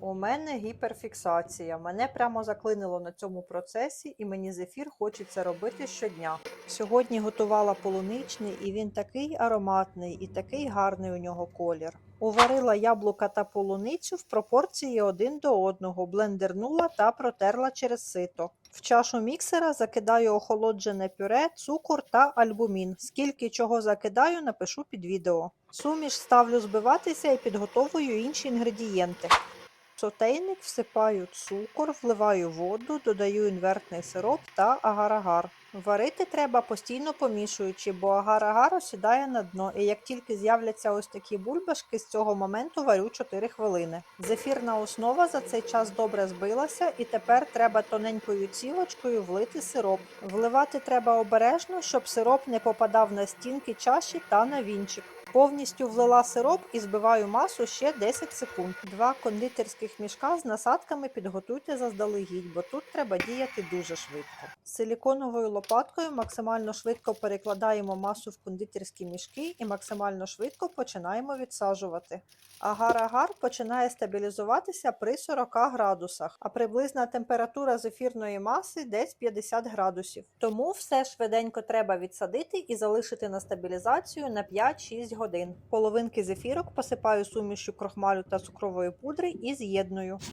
У мене гіперфіксація. Мене прямо заклинило на цьому процесі, і мені зефір хочеться робити щодня. Сьогодні готувала полуничний, і він такий ароматний і такий гарний у нього колір. Уварила яблука та полуницю в пропорції один до одного, блендернула та протерла через сито. В чашу міксера закидаю охолоджене пюре, цукор та альбумін. Скільки чого закидаю, напишу під відео. Суміш ставлю збиватися і підготовую інші інгредієнти. Сотейник всипаю цукор, вливаю воду, додаю інвертний сироп та агар-агар. Варити треба постійно помішуючи, бо агар-агар осідає на дно, і як тільки з'являться ось такі бульбашки, з цього моменту варю 4 хвилини. Зефірна основа за цей час добре збилася, і тепер треба тоненькою цівочкою влити сироп. Вливати треба обережно, щоб сироп не попадав на стінки чаші та на вінчик. Повністю влила сироп і збиваю масу ще 10 секунд. Два кондитерських мішка з насадками підготуйте заздалегідь, бо тут треба діяти дуже швидко. Силіконовою лопаткою максимально швидко перекладаємо масу в кондитерські мішки і максимально швидко починаємо відсаджувати. Агар-агар починає стабілізуватися при 40 градусах, а приблизна температура зефірної маси десь 50 градусів. Тому все швиденько треба відсадити і залишити на стабілізацію на 5-6 годин. Половинки зефірок посипаю сумішю крохмалю та цукрової пудри і з'єдную.